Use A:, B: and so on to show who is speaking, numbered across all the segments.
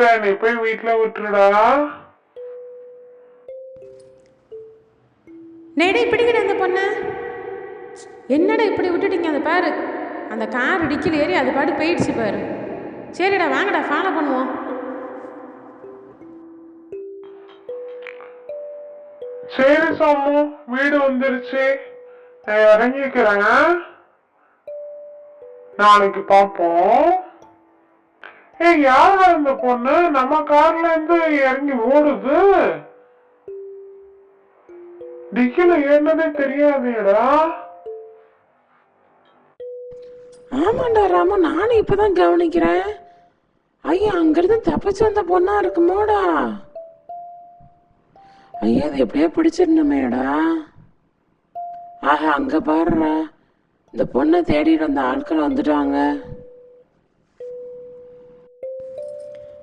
A: நீ போய் வீட்டுல விட்டுருடா.
B: நேடே பிடிக்கிற அந்த பொண்ணை. என்னடா இப்படி விட்டுட்டீங்க? அந்த பாரு. அந்த கார் இடிக்கல ஏறி அது பாட்டு போயிடுச்சு பாரு. சரிடா வாங்கடா ஃபாலோ பண்ணுவோம்.
A: சரி சம்மு வீடு வந்துருச்சு. நான் இறங்கிக்கிறேன். நாளைக்கு பார்ப்போம். ஏய் யாரா இந்த பொண்ணு? நம்ம கார்ல இருந்து இறங்கி ஓடுது. டிக்கில என்னன்னே தெரியாதேடா.
C: ஆமாண்டா ராமு நானும் இப்பதான் கவனிக்கிறேன். ஐயா அங்கிருந்து தப்பிச்சு வந்த பொண்ணா இருக்குமோடா. ஐயா அது எப்படியோ பிடிச்சிருந்தமேடா ஆஹா அங்க பாருடா. இந்த பொண்ணை தேடிட்டு வந்த ஆட்கள் வந்துட்டாங்க.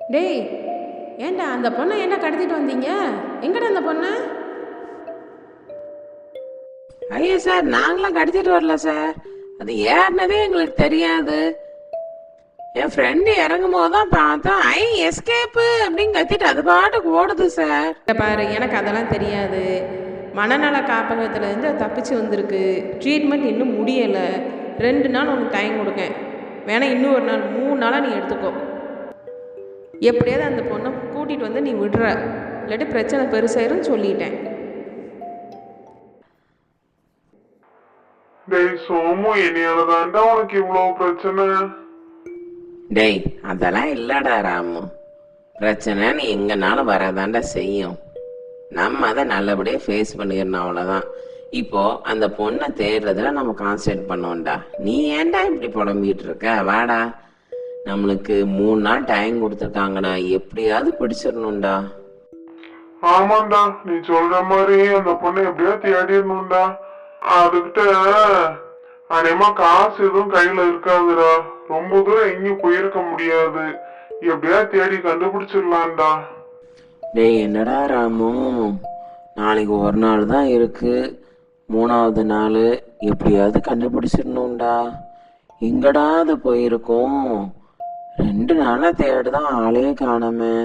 B: டேய் ஏன்டா அந்த பொண்ணை என்ன கடத்திட்டு வந்தீங்க? எங்கடா அந்த பொண்ணு?
C: ஐயா சார் நாங்களாம் கடத்திட்டு வரல சார். அது ஏறினதே எங்களுக்கு தெரியாது. என் ஃப்ரெண்டு இறங்கும் போது தான் பார்த்தோம். ஐ எஸ்கேப்பு அப்படின்னு கத்திட்டு அது பாட்டுக்கு ஓடுது சார்.
B: பாரு எனக்கு அதெல்லாம் தெரியாது. மனநல காப்பகத்துலேருந்து தப்பிச்சு வந்திருக்கு. ட்ரீட்மெண்ட் இன்னும் முடியலை. ரெண்டு நாள் உனக்கு டைம் கொடுக்கேன். வேணா இன்னும் ஒரு நாள் மூணு நாளாக நீ எடுத்துக்கோ. எப்படியாவது அந்த பொண்ணை கூட்டிகிட்டு வந்து நீ விடுற. இல்லாட்டி பிரச்சனை பெருசாயிரும்னு சொல்லிட்டேன்.
A: டேய் சோமு என்னையால தாண்டா உனக்கு இவ்வளவு பிரச்சனை.
C: டேய் அதெல்லாம் இல்லடா ராமு. பிரச்சனை நீ எங்கனாலும் வரதாண்டா செய்யும். நம்ம அதை நல்லபடியாக ஃபேஸ் பண்ணிடணும் அவ்வளோதான் இப்போ அந்த பொண்ணை தேடுறதுல நம்ம கான்சன்ட்ரேட் பண்ணோம்டா நீ ஏன்டா இப்படி புலம்பிட்டு இருக்க? வாடா. நம்மளுக்கு மூணு நாள் டைம் கொடுத்துருக்காங்கடா. எப்படியாவது பிடிச்சிடணும்டா.
A: ஆமாண்டா நீ சொல்ற மாதிரி அந்த பொண்ணை எப்படியோ தேடிடணும்டா. அதுகிட்ட அநேகமா காசு எதுவும் கையில இருக்காதுடா. ரொம்ப தூரம் எங்கேயும் போயிருக்க முடியாது. எப்படியா தேடி கண்டுபிடிச்சிடலாம்டா.
C: டேய் என்னடா ராமு? நாளைக்கு ஒரு நாள் தான் இருக்கு. மூணாவது நாள் எப்படியாவது கண்டுபிடிச்சிடணும்டா. எங்கடா அது போயிருக்கோம்? ரெண்டு நாளா தேடுதான் ஆளே காணோமே.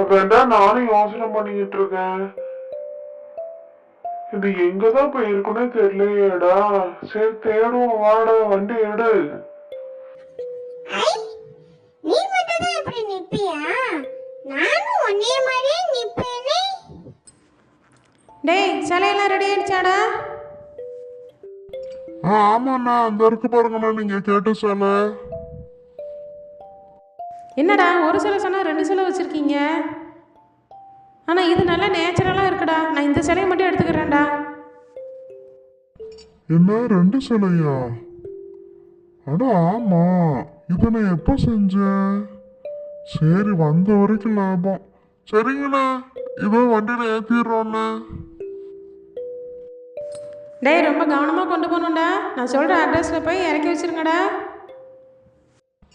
A: அதான்டா நானும் யோசனை பண்ணிக்கிட்டு இருக்கேன். இது எங்கதான் போய் இருக்குன்னே தெரியலையேடா. சரி தேடுவோம் வாடா வண்டி எடு.
D: நீ மட்டும் தான் இப்படி நிப்பியா? நானும் ஒன்னே மாதிரியே நிப்பேனே.
B: டேய் சிலையெல்லாம் ரெடி ஆயிடுச்சாடா?
A: ஆமாண்ணா அந்த இருக்கு பாருங்கண்ணா நீங்க கேட்ட சிலை.
B: என்னடா ஒரு சிலை சொன்னால் ரெண்டு சிலை வச்சுருக்கீங்க? ஆனால் இது நல்லா நேச்சுரலாக இருக்குடா. நான் இந்த சிலையை மட்டும் எடுத்துக்கிறேன்டா.
A: என்ன ரெண்டு சிலையா? அட ஆமா. இதை நான் எப்போ செஞ்சேன்? சரி வந்த வரைக்கும் லாபம். சரிங்கண்ணா இதோ வண்டியில ஏத்திடுறோண்ணே
B: டேய் ரொம்ப கவனமாக கொண்டு போகணும்டா. நான் சொல்கிற அட்ரஸில் போய் இறக்கி வச்சிருங்கடா.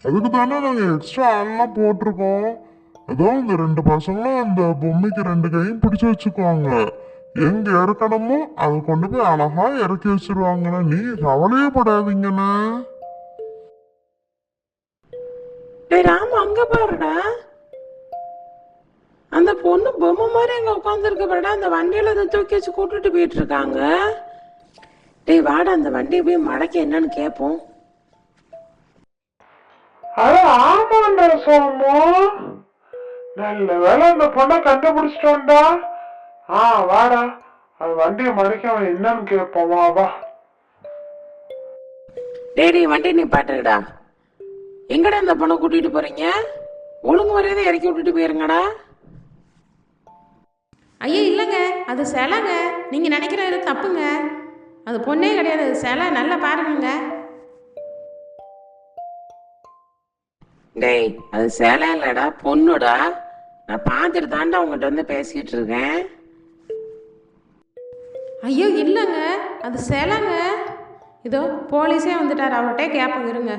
A: அதுக்கு தானே நாங்கள் எக்ஸ்ட்ரா ஆள்லாம் போட்டிருக்கோம். ஏதோ இந்த ரெண்டு பசங்களும் அந்த பொம்மைக்கு ரெண்டு கையும் பிடிச்சி வச்சுக்குவாங்க. எங்க இறக்கணுமோ அதை கொண்டு போய் அழகா இறக்கி வச்சிருவாங்கண்ணா. நீ கவலையே படாதீங்கண்ணா.
C: டேய் ராமு அங்க பாருடா. அந்த பொண்ணு பொம்மை மாதிரி அங்க உட்காந்துருக்க பாருடா. அந்த வண்டியில அதை தூக்கி வச்சு கூட்டுட்டு போயிட்டு இருக்காங்க. டேய் வாடா அந்த வண்டியை போய் மடக்கி என்னன்னு கேட்போம்.
A: ஆமாண்டா சோமு நல்ல வேலை அந்த பொண்ணை கண்டுபிடிச்சிட்டோம்டா. ஆ வாடா. அது வண்டியை மடிக்க அவன் என்னன்னு கேட்போம் வா வா.
C: டேய் வண்டி நிப்பாட்டுடா எங்கடா இந்த பொண்ணை கூட்டிட்டு போறீங்க? ஒழுங்கு மரியாதை இறக்கி விட்டுட்டு போயிருங்கடா.
B: ஐயா இல்லைங்க. அது சிலைங்க. நீங்கள் நினைக்கிற இது தப்புங்க. அது பொண்ணே கிடையாது. சிலை. நல்லா பாருங்கங்க.
C: டேய் அது சேலை இல்லடா பொண்ணுடா. நான் பார்த்துட்டு தாண்டா உங்ககிட்ட வந்து பேசிக்கிட்டு இருக்கேன்.
B: ஐயோ இல்லைங்க. அது சேலைங்க. இதோ போலீஸே வந்துட்டார். அவர்கிட்டே கேட்போங்க இருங்க.